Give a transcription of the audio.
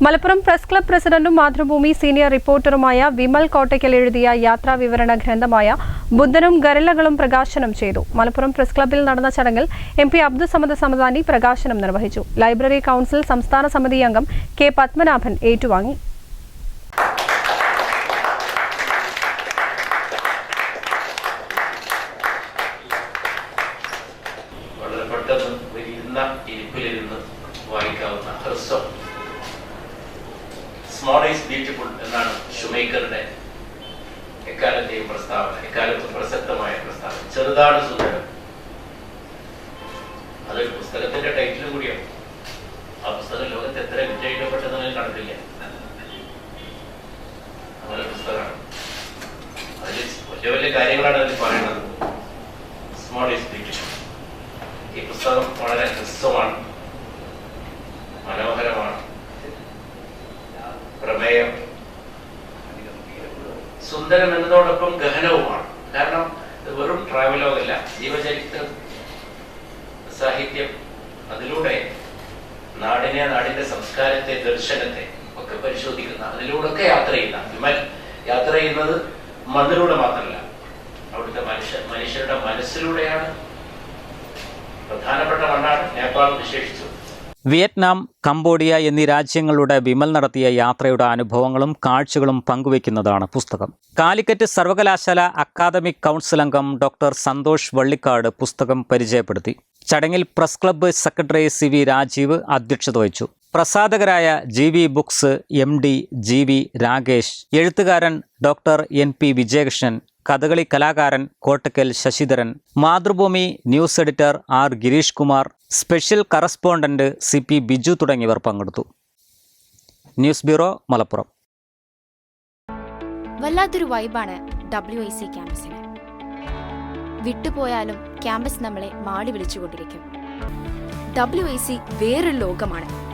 Malappuram press club പ്രസിഡന്റും Mathrubhumi senior റിപ്പോർട്ടറുമായ വിമൽ കോട്ടയ്ക്കൽ എഴുതിയ യാത്രാ വിവരണ ഗ്രന്ഥമായ ബുദ്ധനും ഗരലകളും പ്രകാശനം ചെയ്തു. മലപ്പുറം പ്രസ് ക്ലബിൽ നടന്ന ചടങ്ങിൽ എം പി അബ്ദുസമദ് സമദാനി പ്രകാശനം നിർവഹിച്ചു. ലൈബ്രറി കൗൺസിൽ സംസ്ഥാന സമിതി അംഗം കെ പത്മനാഭൻ ഏറ്റുവാങ്ങി. വളരെ വായിക്കാവുന്ന ഹ്രസ്വം. സ്മോൾ ഈസ് ബ്യൂട്ടിഫുൾ എന്നാണ് ഷുമേക്കറുടെ എക്കാലത്തെയും പ്രസ്താവന എക്കാലത്തും പ്രസക്തമായ പ്രസ്താവന. ചെറുതാണ് സുന്ദരം. അതൊരു പുസ്തകത്തിന്റെ ടൈറ്റിലും കൂടിയാണ്. ആ പുസ്തകം ലോകത്ത് എത്ര വിജയിക്കപ്പെട്ടതെന്ന് കണ്ടില്ല അങ്ങനെ പുസ്തകമാണ്. അതിൽ വലിയ വലിയ കാര്യങ്ങളാണ് അതിൽ പറയുന്നത്. സ്മോൾ ഈസ് ബ്യൂട്ടിഫുൾ ഈ പുസ്തകം വളരെ ഹ്രസ്വമാണ്. മനോഹരമാണ്. സുന്ദരം എന്നതോടൊപ്പം ഗഹനവുമാണ്. കാരണം ഇത് വെറും ട്രാവലോഗല്ല ജീവചരിത്ര സാഹിത്യം അതിലൂടെ നാടിനെ നാടിന്റെ സംസ്കാരത്തെ ദർശനത്തെ ഒക്കെ പരിശോധിക്കുന്ന അതിലൂടെയൊക്കെ യാത്ര ചെയ്യുന്ന. വിമൽ യാത്ര ചെയ്യുന്നത് മണ്ണിലൂടെ മാത്രമല്ല. അവിടുത്തെ മനുഷ്യ മനുഷ്യരുടെ മനസ്സിലൂടെയാണ്. പ്രധാനപ്പെട്ട മണ്ണാണ് നേപ്പാൾ വിശേഷിച്ചു വിയറ്റ്നാം കംബോഡിയ എന്നീ രാജ്യങ്ങളുടെ വിമൽ നടത്തിയ യാത്രയുടെ അനുഭവങ്ങളും കാഴ്ചകളും പങ്കുവയ്ക്കുന്നതാണ് പുസ്തകം. കാലിക്കറ്റ് സർവകലാശാല അക്കാദമിക് കൗൺസിൽ അംഗം ഡോക്ടർ സന്തോഷ് വള്ളിക്കാട് പുസ്തകം പരിചയപ്പെടുത്തി. ചടങ്ങിൽ press club secretary C V Rajeev അധ്യക്ഷത വഹിച്ചു. പ്രസാധകരായ G V books M D G V Rakesh എഴുത്തുകാരൻ doctor N P Vijayakrishnan Kathakali കലാകാരൻ Kottakkal Sasidharan. Mathrubhumi news editor R Girish Kumar. Special correspondent C P Biju തുടങ്ങിയവർ പങ്കെടുത്തു. News bureau Malappuram. വല്ലാത്തൊരു വൈബാണ് W I C ക്യാമ്പസിന്. വിട്ടുപോയാലും campus നമ്മളെ മാടി വിളിച്ചുകൊണ്ടിരിക്കും. ഡബ്ല്യു ഐ സി വേറൊരു ലോകമാണ്.